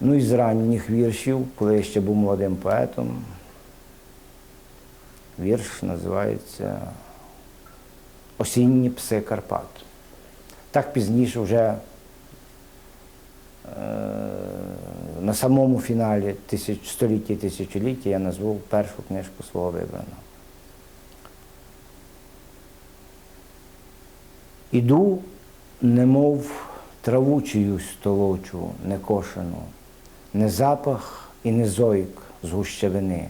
Ну і з ранніх віршів, коли я ще був молодим поетом, вірш називається Осінні пси Карпат. Так пізніше вже е, на самому фіналі тисяч, століття тисячоліття я назвав першу книжку свого вибраного. Іду, немов траву чиюсь толочу, некошену, не запах і не зойк з гущавини.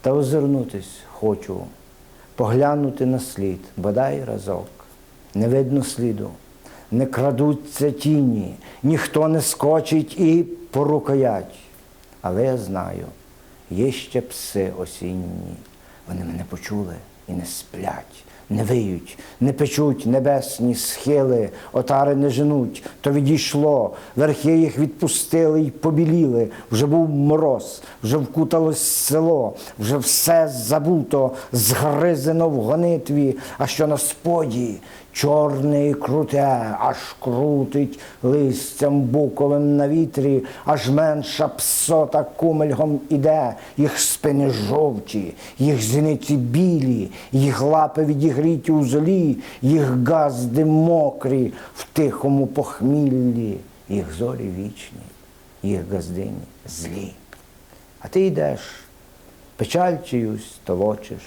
Та озирнутись хочу, поглянути на слід, бодай разок. Не видно сліду, не крадуться тіні, ніхто не скочить і порукаять. Але я знаю, є ще пси осінні. Вони мене почули і не сплять, не виють, не печуть небесні схили, отари не женуть, то відійшло, верхи їх відпустили й побіліли. Вже був мороз, вже вкуталось село, вже все забуто, згризено в гонитві, а що на споді? Чорне і круте, аж крутить листям буковим на вітрі, аж менша псота кумельгом іде, їх спини жовті, їх зіниці білі, їх лапи відігріті у золі, їх газди мокрі в тихому похміллі, їх зорі вічні, їх газдині злі. А ти йдеш, печаль чиюсь толочиш,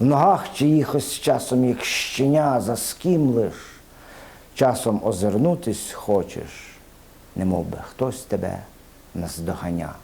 в ногах чиїхось часом, як щеня, заскімлиш, часом озирнутись хочеш, немов би хтось тебе наздоганя.